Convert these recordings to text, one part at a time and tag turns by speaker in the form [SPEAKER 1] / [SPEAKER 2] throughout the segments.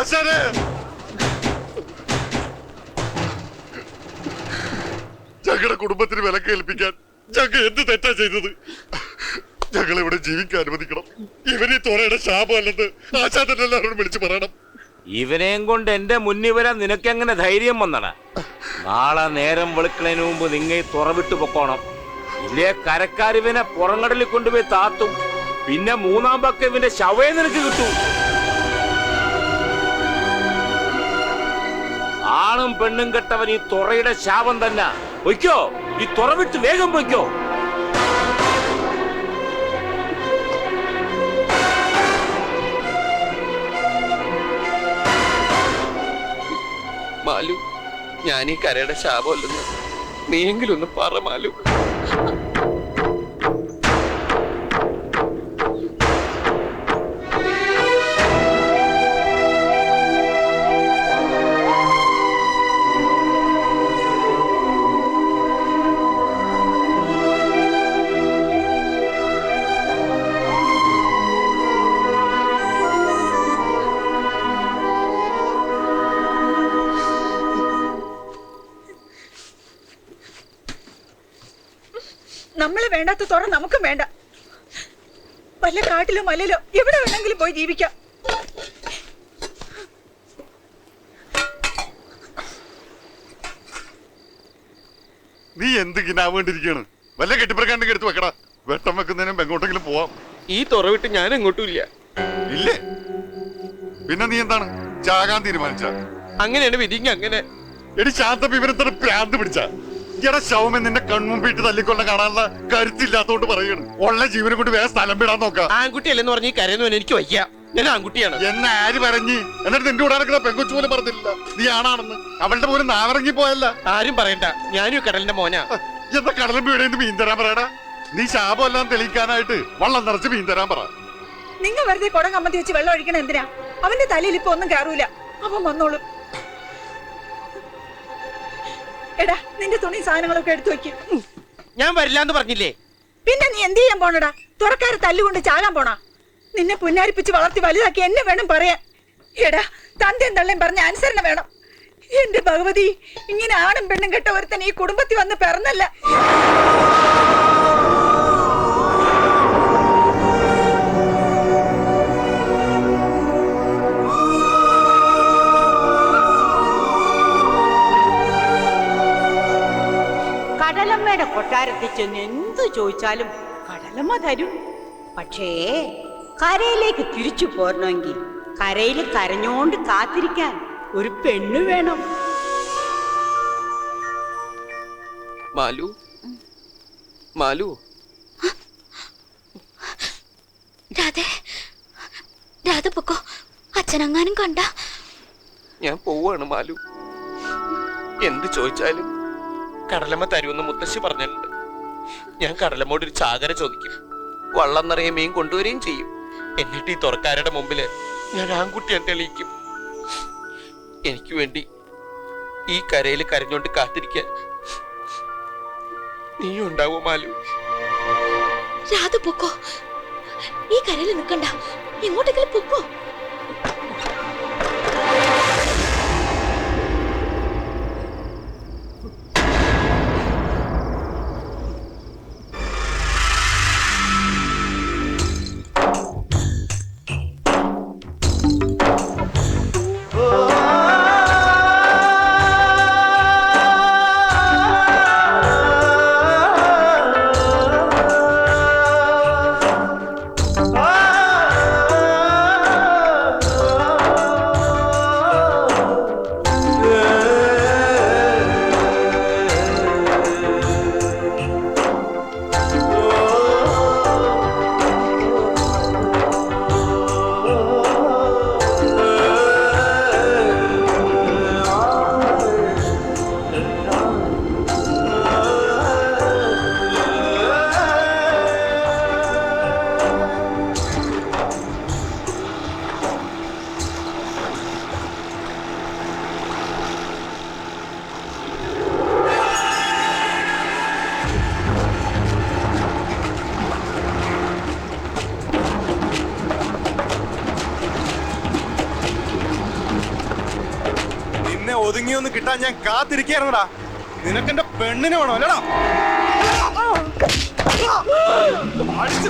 [SPEAKER 1] ആശാനെ ഞങ്ങളുടെ കുടുംബത്തിന് വില കേൾപ്പിക്കാൻ ഞങ്ങൾ എന്ത് തെറ്റാ ചെയ്തത്? ഞങ്ങൾ ഇവിടെ ജീവിക്കാൻ അനുവദിക്കണം. ഇവനെ തോരയുടെ ശാപമല്ലെന്ന് ആശാദൻ എല്ലാവരോടും വിളിച്ചു പറയണം.
[SPEAKER 2] ഇവനെയും കൊണ്ട് എന്റെ മുന്നിൽ വരാൻ നിനക്കെങ്ങനെ ധൈര്യം വന്നട? നാളെ നേരം വെളുക്കുന്നതിന് മുമ്പ് നിങ്ങ തുറവിട്ട് പൊക്കോണം. ഇല്ലേ കരക്കാരിവനെ പുറങ്ങടലിൽ കൊണ്ടുപോയി താത്തും പിന്നെ മൂന്നാം പക്കം ഇവന്റെ ശവേ നിനക്ക് കിട്ടും. ആണും പെണ്ണും കെട്ടവൻ ഈ തുറയുടെ ശാപം തന്നെ. പൊയ്ക്കോ? ഈ തുറ വിട്ട് വേഗം പൊയ്ക്കോ.
[SPEAKER 3] മാലു ഞാൻ ഈ കരയുടെ ശാപമല്ലെന്ന് നീയെങ്കിലും ഒന്ന് പറ മാലു.
[SPEAKER 4] നമ്മളെ വേണ്ടാത്ത തുറ നമുക്കും വേണ്ട. വല്ല കാട്ടിലോ മലയിലോ എവിടെ വേണമെങ്കിലും പോയി ജീവിക്കാം.
[SPEAKER 1] നീ എന്ത് ആവേണ്ടിരിക്കാണ് വല്ല കെട്ടിപ്പറക്കാണ്ടെങ്കിൽ എടുത്ത് വെക്കടാ. വെട്ടം വെക്കുന്നതിനും എങ്ങോട്ടെങ്കിലും പോവാം.
[SPEAKER 3] ഈ തുറ വിട്ട് ഞാൻ എങ്ങോട്ടും ഇല്ല.
[SPEAKER 1] ഇല്ലേ? പിന്നെ നീ എന്താണ്? ചാകാൻ തീരുമാനിച്ച?
[SPEAKER 3] അങ്ങനെയാണ് വിധിങ്ങ അങ്ങനെ.
[SPEAKER 1] എടി ശാന്ത വിവരത്തിന് പ്രാന്ത് പിടിച്ച. എടാ ശവമൻ നിന്നെ കൺമുമ്പിട്ട് തല്ലിക്കൊള്ള കാണാനുള്ള കരുത്തില്ലാത്തോണ്ട് പറയാണ്. ഉള്ള ജീവനെ കൊണ്ട് വേറെ സ്ഥലം വിടാൻ നോക്കാം.
[SPEAKER 3] ആൺകുട്ടിയല്ലെന്ന് പറഞ്ഞ് ഈ കരയെന്ന് എനിക്ക് വയ്യ. ഞാൻ ആൺകുട്ടിയാണ്.
[SPEAKER 1] എന്നെ ആര് പറഞ്ഞ്? എന്നിട്ട് നിന്റെ കൂടെ നടക്കുന്ന പെങ്കൊച്ചു പോലും പറഞ്ഞില്ല. നീ ആണാണെന്ന്. അവളുടെ പോലും നാവിറങ്ങി പോയല്ല.
[SPEAKER 3] ആരും പറയണ്ട. ഞാനും കടലിന്റെ മോനാ.
[SPEAKER 1] എന്താ കടലും വീടേന്ന് മീൻ തരാൻ പറയടാ? നീ ശാപമെല്ലാം തെളിയിക്കാനായിട്ട് വള്ളം നിറച്ച് മീൻ തരാൻ പറ.
[SPEAKER 4] നിങ്ങൾ വെറുതെ കുടം കമ്മത്തി വെച്ച് വെള്ളം ഒഴിക്കണം എന്തിനാ? അവന്റെ തലയിൽ ഇപ്പൊ ഒന്നും കയറൂല. അവൻ വന്നോളും. എടാ നിന്റെ തുണി സാധനങ്ങളൊക്കെ എടുത്തു വെക്കും.
[SPEAKER 3] ഞാൻ വരില്ല എന്ന് പറഞ്ഞില്ലേ?
[SPEAKER 4] പിന്നെ നീ എന്ത് ചെയ്യാൻ പോണടാ? തുറക്കാരെ തല്ലുകൊണ്ട് ചാകാൻ പോണാ? നിന്നെ പുന്നാരിപ്പിച്ച് വളർത്തി വലുതാക്കി എന്നെ വേണം പറയാൻ. എടാ തന്തയും തള്ളയും പറഞ്ഞ അനുസരണ വേണം. എന്റെ ഭഗവതി ഇങ്ങനെ ആണും പെണ്ണും കെട്ട ഒരുത്തൻ ഈ കുടുംബത്തിൽ വന്ന് പിറന്നല്ല.
[SPEAKER 5] കടലമ്മയുടെ കൊട്ടാരത്തിൽ ചെന്ന് എന്തു ചോദിച്ചാലും കടലമ്മ തരും. പക്ഷേ കരയിലേക്ക് തിരിച്ചു പോരണമെങ്കിൽ കരയിൽ കരഞ്ഞോണ്ട് കാത്തിരിക്കാൻ ഒരു പെണ്ണ് വേണം.
[SPEAKER 3] മാലു? മാലു?
[SPEAKER 6] രാധേ രാധ പൊക്കോ. അച്ഛനെങ്ങാനും കണ്ട.
[SPEAKER 3] ഞാൻ പോവാണ് മാലു. എന്ത് ചോദിച്ചാലും കടലമ്മ തരുമെന്ന് മുത്തശ്ശി പറഞ്ഞിട്ടുണ്ട്. ഞാൻ കടലമ്മോട് ഒരു ചാകര ചോദിക്കും. വള്ളം നിറയെ മീൻ കൊണ്ടുവരികയും ചെയ്യും. എന്നിട്ട് ഈ തുറക്കാരുടെ മുമ്പിൽ ഞാൻ ആൺകുട്ടിയാൻ തെളിയിക്കും. എനിക്ക് വേണ്ടി ഈ കരയിൽ കരഞ്ഞോണ്ട് കാത്തിരിക്കാൻ നീ ഉണ്ടാവോ മാലു?
[SPEAKER 6] രാധ പൊക്കോ. ഈ കരയിൽ നിൽക്കണ്ട. എങ്ങോട്ടെങ്കിലും പൊക്കോ.
[SPEAKER 7] ഒന്ന് കിട്ടാൻ ഞാൻ കാത്തിരിക്കായിരുന്നടാ നിനക്കെന്റെ പെണ്ണിനെ വേണോ അല്ലടാ. അടിച്ച്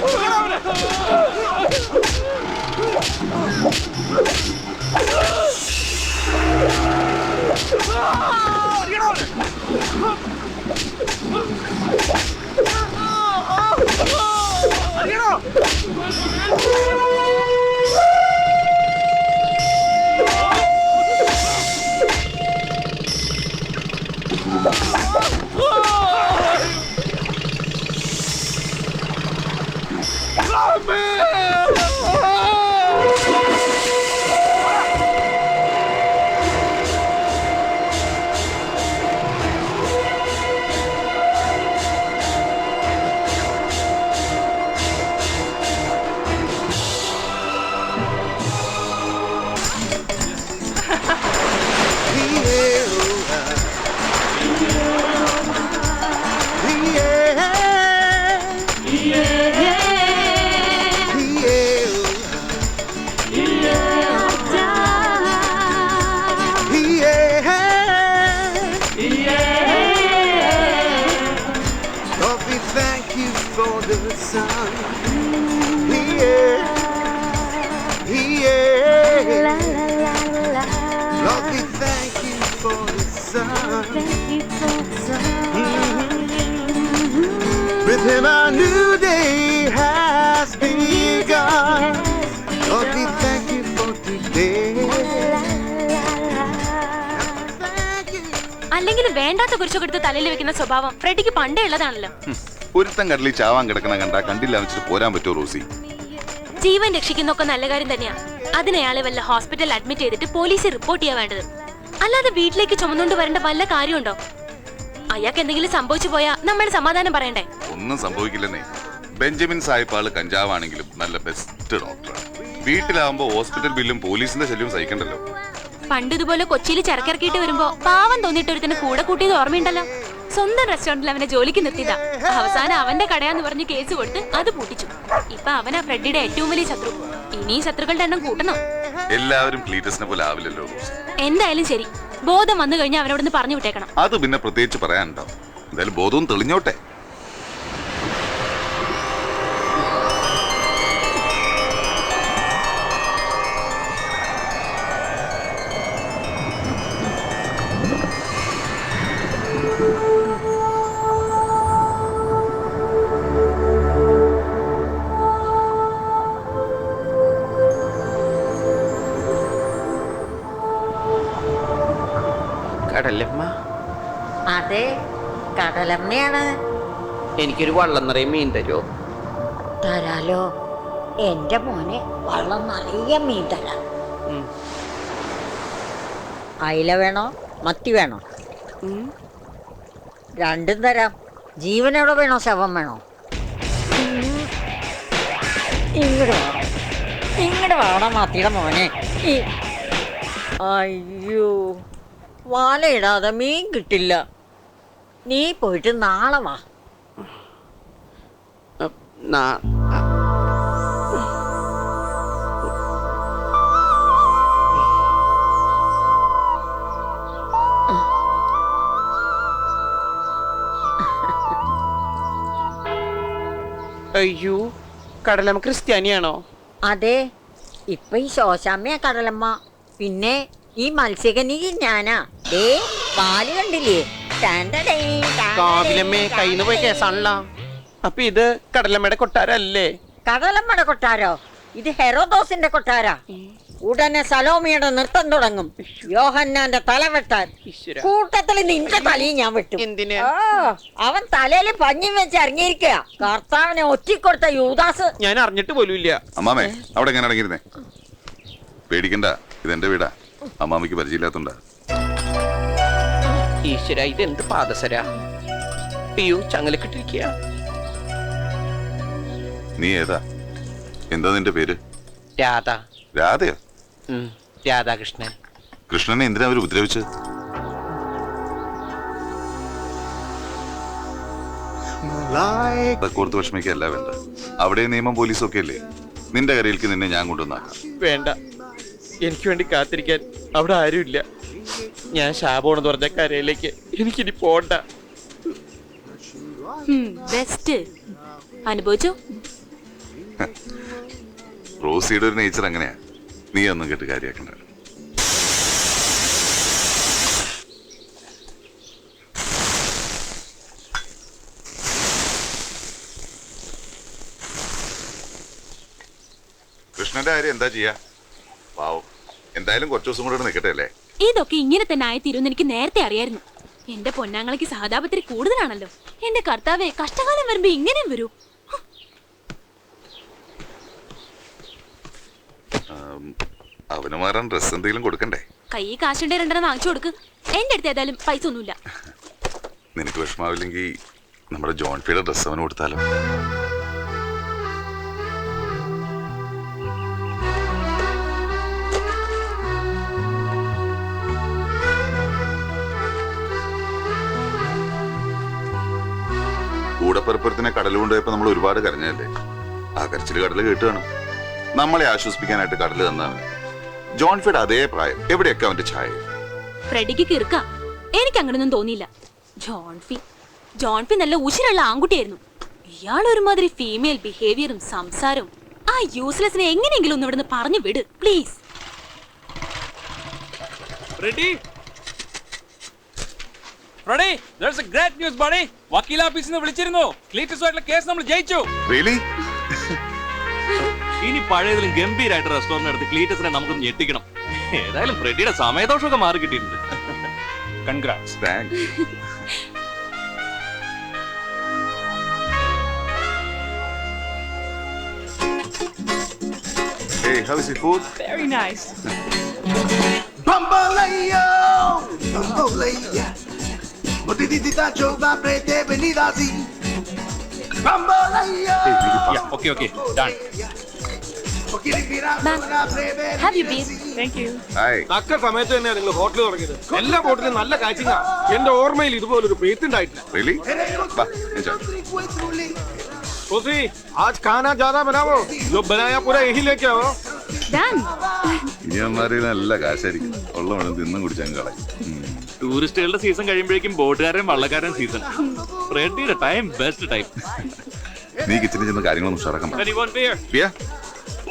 [SPEAKER 6] വേണ്ടാത്ത കുരിശൊക്കെ എടുത്ത് തലയിൽ വെക്കുന്ന സ്വഭാവം ഫ്രെഡിക്ക് പണ്ടേ ഉള്ളതാണല്ലോ.
[SPEAKER 8] ഒരുത്തം കടലിൽ ചാവാൻ കിടക്കണ കണ്ട കണ്ടില്ല വെച്ചിട്ട് പോരാൻ പറ്റുമോ റോസി?
[SPEAKER 6] ജീവൻ രക്ഷിക്കുന്നൊക്കെ നല്ല കാര്യം തന്നെയാ. അതിനയാളെ വല്ല ഹോസ്പിറ്റലിൽ അഡ്മിറ്റ് ചെയ്തിട്ട് പോലീസിൽ റിപ്പോർട്ട് ചെയ്യാൻ വേണ്ടത്. അല്ലാതെ വീട്ടിലേക്ക് ചുമന്നുകൊണ്ട് വരേണ്ട വല്ല കാര്യമുണ്ടോ? അയാൾക്ക് എന്തെങ്കിലും സംഭവിച്ചു പോയാ നമ്മൾ സമാധാനം പറയണ്ടേ?
[SPEAKER 8] ഒന്നും സംഭവിക്കില്ലെന്നേ. ബെഞ്ചമിൻ സാഹിബ് ആൾ കഞ്ചാവാണെങ്കിലും നല്ല ബെസ്റ്റ് ഡോക്ടറാണ് വീട്ടിലാവുമ്പോ ഹോസ്പിറ്റൽ ബില്ലും പോലീസിന്റെ ശല്യവും സഹിക്കണ്ടല്ലോ.
[SPEAKER 6] പണ്ട് ഇതുപോലെ കൊച്ചിയിൽ ചരക്കിറക്കിയിട്ട് വരുമ്പോ പാവം തോന്നിയിട്ട് ഒരുത്തിന് കൂടെ കൂട്ടിയത് ഓർമ്മയുണ്ടല്ലോ? സ്വന്തം റെസ്റ്റോറന്റിൽ അവനെ ജോലിക്ക് നിർത്തിയതാ. അവസാനം അവന്റെ കടയാന്ന് പറഞ്ഞ് കേസ് കൊടുത്ത് അത് പൂട്ടിച്ചു. ഇപ്പൊ അവനാ ഫ്രെഡിയുടെ ഏറ്റവും വലിയ ശത്രു. ഇനി ശത്രുക്കളുടെ എണ്ണം കൂട്ടണം?
[SPEAKER 8] എല്ലാവരും ക്ലീറ്റസിനെ പോലെ ആവില്ലല്ലോ
[SPEAKER 6] എന്തായാലും ശരി. ബോധം വന്നു കഴിഞ്ഞാൽ അവനോടൊന്ന് പറഞ്ഞു വിട്ടേക്കണം.
[SPEAKER 8] അത് പിന്നെ പ്രത്യേകിച്ച് പറയാനുണ്ടോ? എന്തായാലും ബോധവും തെളിഞ്ഞോട്ടെ.
[SPEAKER 5] അതെ കടലമ്മയാണ്.
[SPEAKER 3] എനിക്കൊരു വള്ളം നിറയെ മീൻ തരുമോ
[SPEAKER 5] തരാലോ. എന്റെ മോനെ വള്ളം നിറയെ മീൻ തരാം. അയില വേണോ? മത്തി വേണോ? രണ്ടും തരാം. ജീവനോടെ വേണോ? ശവം വേണോ? ഇങ്ങോട്ട് വേണം ഇങ്ങോട്ട് വേണം മത്തിയുടെ മോനെ. അയ്യോ. ഇടാതെ മീൻ കിട്ടില്ല. നീ പോയിട്ട് നാളെ വാ.
[SPEAKER 3] അയ്യോ കടലമ്മ ക്രിസ്ത്യാനിയാണോ?
[SPEAKER 5] അതെ ഇപ്പൊ ഈ ശോശാമ്മയാ കടലമ്മ. പിന്നെ ഈ മത്സ്യകനി ഞാനാ. ഏ പാൽ കണ്ടില്ലേ?
[SPEAKER 3] കാവിലമ്മേ കയ്യിന്ന് പോയ കേസാണല്ലോ. അപ്പൊ ഇത് കടലമ്മയുടെ കൊട്ടാരല്ലേ?
[SPEAKER 5] കടലമ്മയുടെ കൊട്ടാരോ? ഇത് ഹെറോദോസിന്റെ കൊട്ടാരാ. ഉടനെ സലോമിയുടെ നൃത്തം തുടങ്ങും. യോഹന്നാന്റെ തല വെട്ടാൻ.
[SPEAKER 3] ഈശ്വരാ.
[SPEAKER 5] കൂട്ടത്തിൽ നിന്റെ തലയും ഞാൻ വെട്ടും.
[SPEAKER 3] എന്തിന്?
[SPEAKER 5] അവൻ തലയിൽ പഞ്ഞി വെച്ച് ഇറങ്ങിയിരിക്കുക കർത്താവിനെ ഒറ്റിക്കൊടുത്ത യൂദാസ്.
[SPEAKER 3] ഞാൻ അറിഞ്ഞിട്ട് പോലുമില്ല
[SPEAKER 8] അമ്മാമേ അവിടെ എങ്ങനെ അടങ്ങിയിരുന്നേ പേടിക്കണ്ട ഇത് ഇതെന്റെ വീടാ. അമ്മാമയ്ക്ക് പരിചയമില്ലാത്തോണ്ടാ.
[SPEAKER 3] ഈശ്വര ഇതെന്ത് പാദസര? അയ്യോ ചങ്ങലക്കിട്ടിരിക്കുക
[SPEAKER 8] നീ ഏതാ? എന്താ നിന്റെ പേര്?
[SPEAKER 3] രാധ.
[SPEAKER 8] രാധയോ?
[SPEAKER 3] ഉം, രാധാകൃഷ്ണൻ.
[SPEAKER 8] കൃഷ്ണനെ എന്തിനാ അവർ ഉപദ്രവിച്ചത്?
[SPEAKER 9] കൂർത്ത്
[SPEAKER 8] അതൊക്കെ ഓർത്ത് വിഷമിക്കല്ല വേണ്ട. അവിടെ നിയമം പോലീസ് ഒക്കെ അല്ലേ നിന്റെ കരയിലേക്ക് നിന്നെ ഞാൻ കൊണ്ടുവന്നാക്കാം.
[SPEAKER 3] വേണ്ട. എനിക്ക് വേണ്ടി കാത്തിരിക്കാൻ അവിടെ ആരുമില്ല. ഞാൻ ശാപോണെന്ന് പറഞ്ഞ കരയിലേക്ക് എനിക്കിനി പോണ്ട.
[SPEAKER 6] ബെസ്റ്റ് അനുഭവിച്ചോ?
[SPEAKER 8] റോസിയുടെ ഒരു നേച്ചർ അങ്ങനെയാ. നീ ഒന്നും കേട്ട് കാര്യമാക്കണ്ട. കൃഷ്ണന്റെ കാര്യം എന്താ ചെയ്യാ? പാവം. എന്തായാലും കുറച്ചു ദിവസം കൂടെ ഇവിടെ നിൽക്കട്ടെ അല്ലേ?
[SPEAKER 6] ഇതൊക്കെ ഇങ്ങനെ തന്നെ ആയിത്തീരുമെന്ന് എനിക്ക് നേരത്തെ അറിയായിരുന്നു. എന്റെ പൊന്നാങ്ങളയ്ക്ക് സഹതാപത്തിരി കൂടുതലാണല്ലോ. എന്റെ കർത്താവെ കഷ്ടകാലം വരുമ്പോ ഇങ്ങനെയും വരൂ.
[SPEAKER 8] അവന് മാറാൻ ഡ്രസ് എന്തെങ്കിലും കൊടുക്കണ്ടേ?
[SPEAKER 6] കൈ കാശുണ്ടെ രണ്ടെണ്ണം വാങ്ങിച്ചു കൊടുക്ക്. എന്റെ അടുത്ത് ഏതായാലും പൈസ ഒന്നുമില്ല.
[SPEAKER 8] നിനക്ക് വിഷമാവില്ലെങ്കിൽ നമ്മുടെ ജോൺ ഫിയുടെ ഡ്രസ് അവന് കൊടുത്താലോ? കടൽ കൊണ്ടുപോയപ്പോ നമ്മൾ ഒരുപാട് കരഞ്ഞല്ലേ ആ കരച്ചിൽ കടൽ കേട്ടുകയാണ് നമ്മളെ ആശ്വസിപ്പിക്കാനായിട്ട് കടൽ തന്നാണ്. ജോൺ ഫിയുടെ അതേ പ്രായം. എവിടെയൊക്കെ അവന്റെ ഛായ?
[SPEAKER 6] ഫ്രെഡിക്ക് കിറുക്ക. എനിക്ക് അങ്ങനൊന്നും തോന്നിയില്ല. ജോൺഫി ജോൺഫി നല്ല ഉശിരുള്ള ആൺകുട്ടിയായിരുന്നു. ഇയാൾ ഒരുമാതിരി ഫീമെയിൽ ബിഹേവിയറും സംസാരവും ആ യൂസ്ലെസ്സിനെ എങ്ങനെയെങ്കിലും ഒന്ന് ഇവിടുന്ന് പറഞ്ഞു വിട്
[SPEAKER 10] please ready there's a great news buddy വക്കീൽ ഓഫീസിൽ നിന്ന് വിളിച്ചിരുന്നു. ക്ലീറ്റസുമായിട്ടുള്ള കേസ് നമ്മൾ ജയിച്ചു.
[SPEAKER 8] റിയലി
[SPEAKER 10] ഇനി പഴയതിലും ഗംഭീരമായിട്ട് റെസ്റ്റോറന്റ് എടുത്ത് ക്ലീറ്റസിനെ നമുക്കൊന്ന് ഞെട്ടിക്കണം. ഏതായാലും ഫ്രെഡിയുടെ സമയദോഷമൊക്കെ മാറി കിട്ടിയിട്ടുണ്ട്. Congrats
[SPEAKER 8] thanks Hey, how is your food?
[SPEAKER 10] Very nice
[SPEAKER 9] Bamboleo, bamboleo. Motitita chova prete venida así. Bamboleo.
[SPEAKER 10] Okay okay done
[SPEAKER 6] have you beer
[SPEAKER 8] Hi.
[SPEAKER 7] തക്ക സമയത്ത് തന്നെയാണ് നിങ്ങൾ ഹോട്ടൽ തുടങ്ങിയത് എല്ലാ ഹോട്ടലും നല്ല കാച്ചിങ്ങാ എന്റെ ഓർമ്മയിൽ ഇതുപോലൊരു പേത്ത് ഉണ്ടായിട്ടില്ല
[SPEAKER 8] Really? Bah, enjoy.
[SPEAKER 7] सोसी आज खाना ज्यादा बनाओ जो बनाया पूरा यही लेके आओ
[SPEAKER 6] ഡൺ
[SPEAKER 8] ഇനിയന്മാരെ നല്ല കാശായിരിക്കും. ഉള്ള വേണം തിന്നും കുടിച്ചാൽ കളയും.
[SPEAKER 10] ടൂറിസ്റ്റുകളുടെ സീസൺ കഴിയുമ്പോഴേക്കും ബോട്ടുകാരൻ വള്ളക്കാരൻ സീസൺ ടൈം ബെസ്റ്റ് ടൈം
[SPEAKER 8] നീ കിച്ചണിൽ ചെന്ന് കാര്യങ്ങളൊന്നും ഉഷാറാക്കാൻ?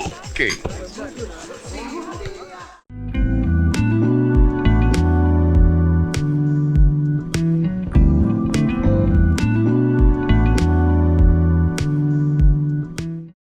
[SPEAKER 8] ഓക്കെ